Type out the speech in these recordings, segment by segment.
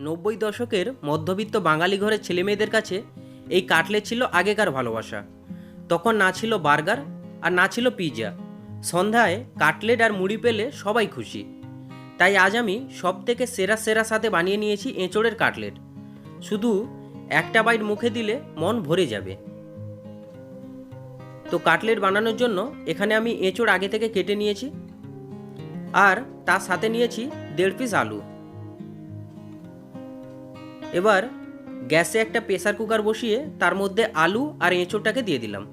নব্বই দশকের মধ্যবিত্ত বাঙালি ঘরের ছেলেমেয়েদের কাছে এই কাটলেট ছিল আগেকার ভালোবাসা। তখন না ছিল বার্গার আর না ছিল পিৎজা সন্ধ্যায় কাটলেট আর মুড়ি পেলে সবাই খুশি। তাই আজ আমি সব থেকে সেরা সেরা সাথে বানিয়ে নিয়েছি এঁচোড়ের কাটলেট। শুধু একটা বাইট মুখে দিলে মন ভরে যাবে। তো কাটলেট বানানোর জন্য এখানে আমি এঁচোড় আগে থেকে কেটে নিয়েছি। আর তার সাথে নিয়েছি দেড় পিস আলু। এবার গ্যাসে একটা প্রেসার কুকার বসিয়ে তার মধ্যে আলু আর এঁচোড়টাকে দিয়ে দিলাম।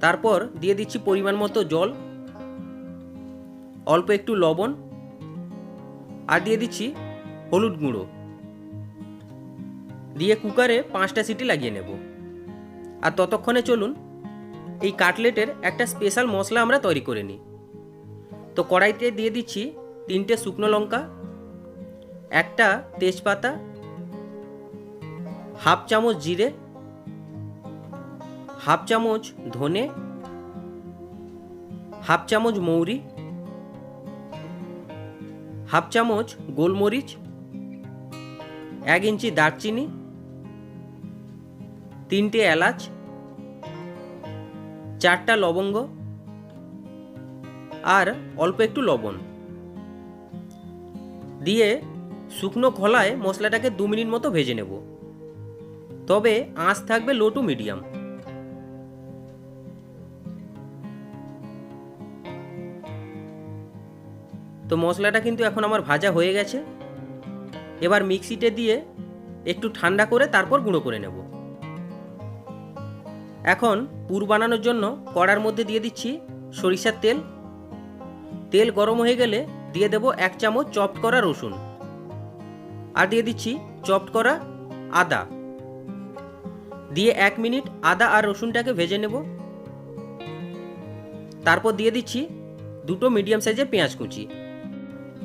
তারপর দিয়ে দিচ্ছি পরিমাণ মতো জল, অল্প একটু লবণ আর দিয়ে দিচ্ছি হলুদ গুঁড়ো। দিয়ে কুকারে পাঁচটা সিটি লাগিয়ে নেব। আর ততক্ষণে চলুন, এই কাটলেটের একটা স্পেশাল মশলা আমরা তৈরি করে নিই। তো কড়াইতে দিয়ে দিচ্ছি তিনটে শুকনো লঙ্কা একটা তেজপাতা, হাফ চামচ জিরে, হাফ চামচ ধনে, হাফ চামচ মৌরি, হাফ চামচ গোলমরিচ, এক ইঞ্চি দারচিনি, তিনটে এলাচ, চারটা লবঙ্গ আর অল্প একটু লবণ। দিয়ে শুকনো খোলায় মশলাটাকে দু মিনিট মতো ভেজে নেব। তবে আঁচ থাকবে লো টু মিডিয়াম তো মশলাটা কিন্তু এখন আমার ভাজা হয়ে গেছে। এবার মিক্সিতে দিয়ে একটু ঠান্ডা করে তারপর গুঁড়ো করে নেব। এখন পুর বানানোর জন্য কড়ার মধ্যে দিয়ে দিচ্ছি সরিষার তেল। তেল গরম হয়ে গেলে দিয়ে দেব এক চামচ চপড করা রসুন। আর দিয়ে দিচ্ছি চপড করা আদা। দিয়ে এক মিনিট আদা আর রসুনটাকে ভেজে নেব। তারপর দিয়ে দিচ্ছি দুটো মিডিয়াম সাইজের পেঁয়াজ কুচি।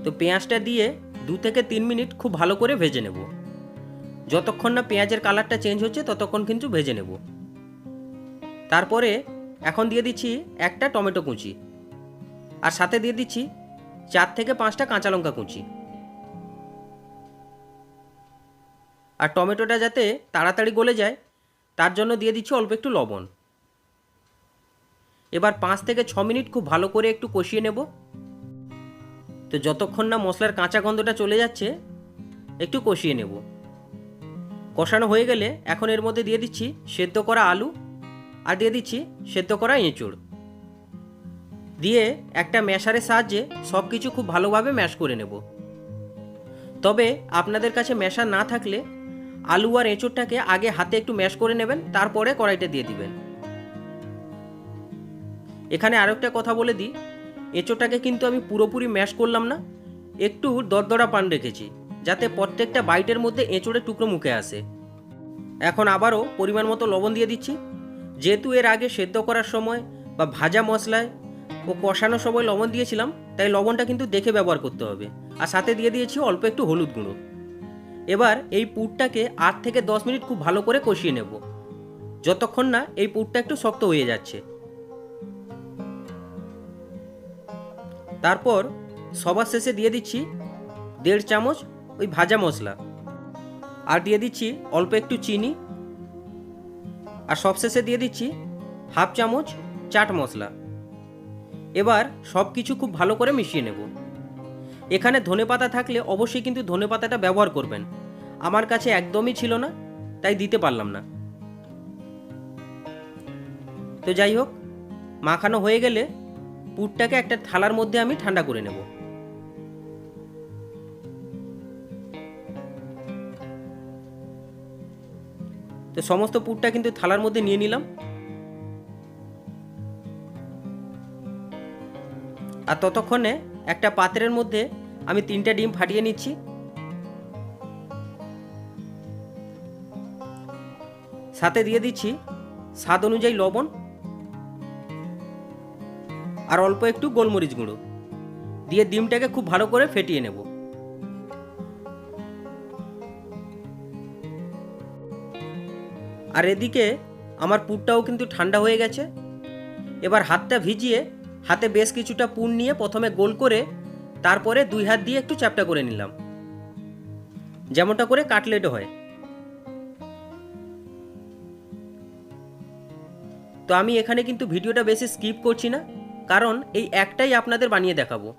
তো পেঁয়াজটা দিয়ে দু থেকে তিন মিনিট খুব ভালো করে ভেজে নেব। যতক্ষণ না পেঁয়াজের কালারটা চেঞ্জ হচ্ছে, ততক্ষণ কিন্তু ভেজে নেব। তারপরে এখন দিয়ে দিচ্ছি একটা টমেটো কুচি। আর সাথে দিয়ে দিচ্ছি চার থেকে পাঁচটা কাঁচা লঙ্কা কুচি। আর টমেটোটা যাতে তাড়াতাড়ি গলে যায়, তার জন্য দিয়ে দিচ্ছি অল্প একটু লবণ। এবার পাঁচ থেকে ছ মিনিট খুব ভালো করে একটু কষিয়ে নেব। তো যতক্ষণ না মশলার কাঁচা গন্ধটা চলে যাচ্ছে, একটু কষিয়ে নেব। কষানো হয়ে গেলে এখন এর মধ্যে দিয়ে দিচ্ছি সেদ্ধ করা আলু আর দিয়ে দিচ্ছি সেদ্ধ করা এঁচুড়। দিয়ে একটা ম্যাশারের সাহায্যে সব কিছু খুব ভালোভাবে ম্যাশ করে নেব। তবে আপনাদের কাছে ম্যাশার না থাকলে আলু আর এঁচড়টাকে আগে হাতে একটু ম্যাশ করে নেবেন, তারপরে কড়াইটা দিয়ে দিবেন। এখানে আরও একটা কথা বলে দিই এঁচোটাকে কিন্তু আমি পুরোপুরি ম্যাশ করলাম না, একটু দরদরা পান রেখেছি, যাতে প্রত্যেকটা বাইটের মধ্যে এঁচোড়ের টুকরো মুখে আসে। এখন আবারও পরিমাণ মতো লবণ দিয়ে দিচ্ছি, যেহেতু এর আগে সেদ্ধ করার সময় বা ভাজা মশলায় ও কষানোর সময় লবণ দিয়েছিলাম, তাই লবণটা কিন্তু দেখে ব্যবহার করতে হবে। আর সাথে দিয়ে দিয়েছি অল্প একটু হলুদ গুঁড়ো। এবার এই পুরটাকে আট থেকে দশ মিনিট খুব ভালো করে কষিয়ে নেব। যতক্ষণ না এই পুরটা একটু শক্ত হয়ে যাচ্ছে। তারপর সবার শেষে দিয়ে দিচ্ছি দেড় চামচ ওই ভাজা মশলা। আর দিয়ে দিচ্ছি অল্প একটু চিনি। আর সবশেষে দিয়ে দিচ্ছি হাফ চামচ চাট মশলা। এবার সব কিছু খুব ভালো করে মিশিয়ে নেব। এখানে ধনে পাতা থাকলে অবশ্যই কিন্তু ধনে পাতাটা ব্যবহার করবেন। আমার কাছে একদমই ছিল না, তাই দিতে পারলাম না। তো যাই হোক, মাখানো হয়ে গেলে পুরটাকে একটা থালার মধ্যে আমি ঠান্ডা করে নেব। তো সমস্ত পুরটা কিন্তু থালার মধ্যে নিয়ে নিলাম। আর ততক্ষণে একটা পাত্রের মধ্যে আমি তিনটা ডিম ফাটিয়ে নিচ্ছি। সাথে দিয়ে দিচ্ছি স্বাদ অনুযায়ী লবণ আর অল্প একটু গোলমরিচ গুঁড়ো। দিয়ে ডিমটাকে খুব ভালো করে ফেটিয়ে নেব। আর এদিকে আমার পুরটাও কিন্তু ঠান্ডা হয়ে গেছে। এবার হাতটা ভিজিয়ে হাতে বেশ কিছুটা পুর নিয়ে প্রথমে গোল করে তারপরে দুই হাত দিয়ে একটু চ্যাপটা করে নিলাম। যেমনটা করে কাটলেটও হয়। তো আমি এখানে কিন্তু ভিডিওটা বেশি স্কিপ করছি না, কারণ এই একটাই আপনাদের বানিয়ে দেখাবো।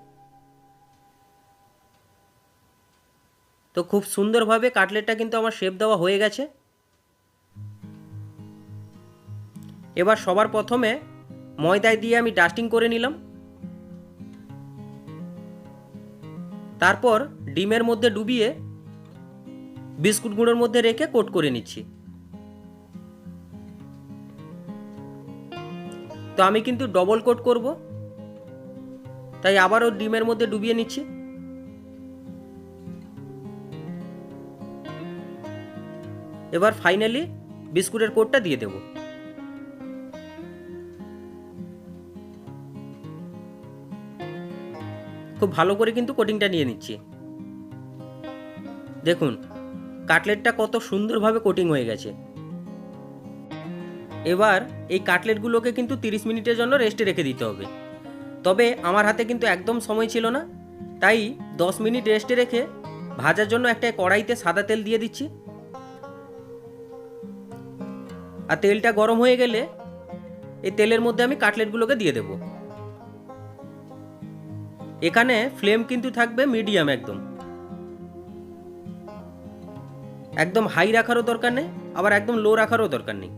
তো খুব সুন্দরভাবে কাটলেটটা কিন্তু আমার শেপ দেওয়া হয়ে গেছে। এবার সবার প্রথমে ময়দায় দিয়ে আমি ডাস্টিং করে নিলাম। তারপর ডিমের মধ্যে ডুবিয়ে বিস্কুট গুঁড়োর মধ্যে রেখে কোট করে নিচ্ছি। তো আমি কিন্তু ডবল কোট করব। তাই আবারও ডিমের মধ্যে ডুবিয়ে নিচ্ছি। এবার ফাইনালি বিস্কুটের কোটটা দিয়ে দেব। খুব ভালো করে কিন্তু কোটিংটা নিয়ে নিচ্ছি। দেখুন কাটলেটটা কত সুন্দরভাবে কোটিং হয়ে গেছে। এবার এই কাটলেটগুলোকে কিন্তু 30 মিনিটের জন্য রেস্টে রেখে দিতে হবে। তবে আমার হাতে কিন্তু একদম সময় ছিল না, তাই 10 মিনিট রেস্টে রেখে ভাজার জন্য একটা কড়াইতে সাদা তেল দিয়ে দিচ্ছি। আর তেলটা গরম হয়ে গেলে এই তেলের মধ্যে আমি কাটলেটগুলোকে দিয়ে দেব। এখানে ফ্লেম কিন্তু থাকবে মিডিয়াম একদম। একদম হাই রাখারও দরকার নেই, আবার একদম লো রাখারও দরকার নেই।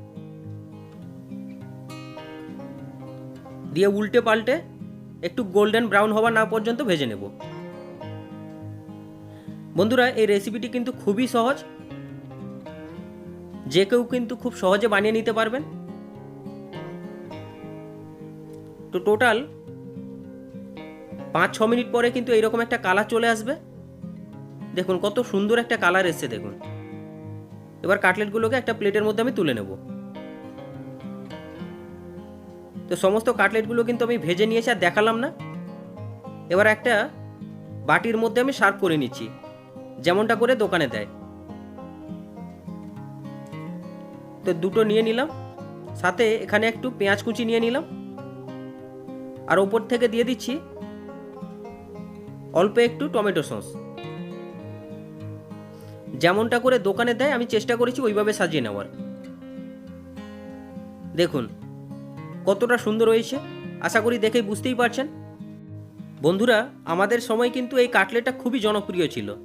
দিয়ে উল্টে পাল্টে একটু গোল্ডেন ব্রাউন হওয়া না পর্যন্ত ভেজে নেব। বন্ধুরা, এই রেসিপিটি কিন্তু খুবই সহজ। যে কেউ কিন্তু খুব সহজে বানিয়ে নিতে পারবেন। তো টোটাল পাঁচ, ছ মিনিট পরে কিন্তু এইরকম একটা কালার চলে আসবে। দেখুন, কত সুন্দর একটা কালার এসছে, দেখুন। এবার কাটলেটগুলোকে একটা প্লেটের মধ্যে আমি তুলে নেব। তো সমস্ত কাটলেটগুলো কিন্তু আমি ভেজে নিয়েছি আর দেখালাম না। এবার একটা বাটির মধ্যে আমি সার্ভ করে নিচ্ছি, যেমনটা করে দোকানে দেয়। তো দুটো নিয়ে নিলাম, সাথে এখানে একটু পেঁয়াজ কুচি নিয়ে নিলাম। আর ওপর থেকে দিয়ে দিচ্ছি অল্প একটু টমেটো সস। যেমনটা করে দোকানে দেয়, আমি চেষ্টা করেছি ওইভাবে সাজিয়ে নেওয়ার। দেখুন, কতটা সুন্দর হয়েছে, আশা করি দেখেই বুঝতেই পারছেন। বন্ধুরা, আমাদের সময় কিন্তু এই কাটলেটটা খুবই জনপ্রিয় ছিল।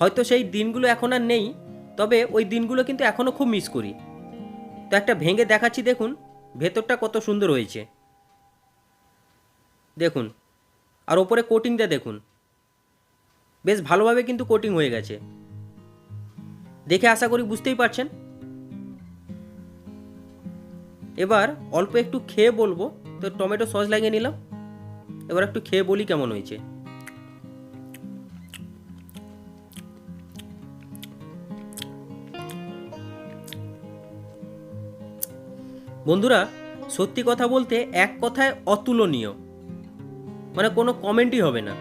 হয়তো সেই দিনগুলো এখন আর নেই, তবে ওই দিনগুলো কিন্তু এখনও খুব মিস করি। তো একটা ভেঙে দেখাচ্ছি, দেখুন, ভেতরটা কত সুন্দর হয়েছে। দেখুন আর ওপরে কোটিংটা দেখুন। বেশ ভালোভাবে কিন্তু কোটিং হয়ে গেছে। দেখে আশা করি বুঝতেই পারছেন। এবার অল্প একটু খেয়ে বলব, তো টমেটো সস লাগিয়ে নিলাম। এবার একটু খেয়ে বলি কেমন হয়েছে। বন্ধুরা, সত্যি কথা বলতে এক কথায় অতুলনীয়। মানে কোনো কমেন্টই হবে না।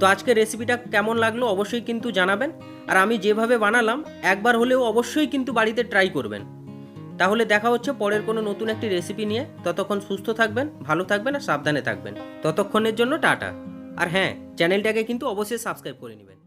তো আজকে রেসিপিটা কেমন লাগল অবশ্যই কিন্তু জানাবেন। আর আমি যেভাবে বানালাম, একবার হলেও অবশ্যই কিন্তু বাড়িতে ট্রাই করবেন। তাহলে দেখা হচ্ছে পরের কোনো নতুন একটি রেসিপি নিয়ে। ততক্ষণ সুস্থ থাকবেন, ভালো থাকবেন আর সাবধানে থাকবেন। ততক্ষণের জন্য টাটা। আর হ্যাঁ চ্যানেলটাকে কিন্তু অবশ্যই সাবস্ক্রাইব করে নেবেন।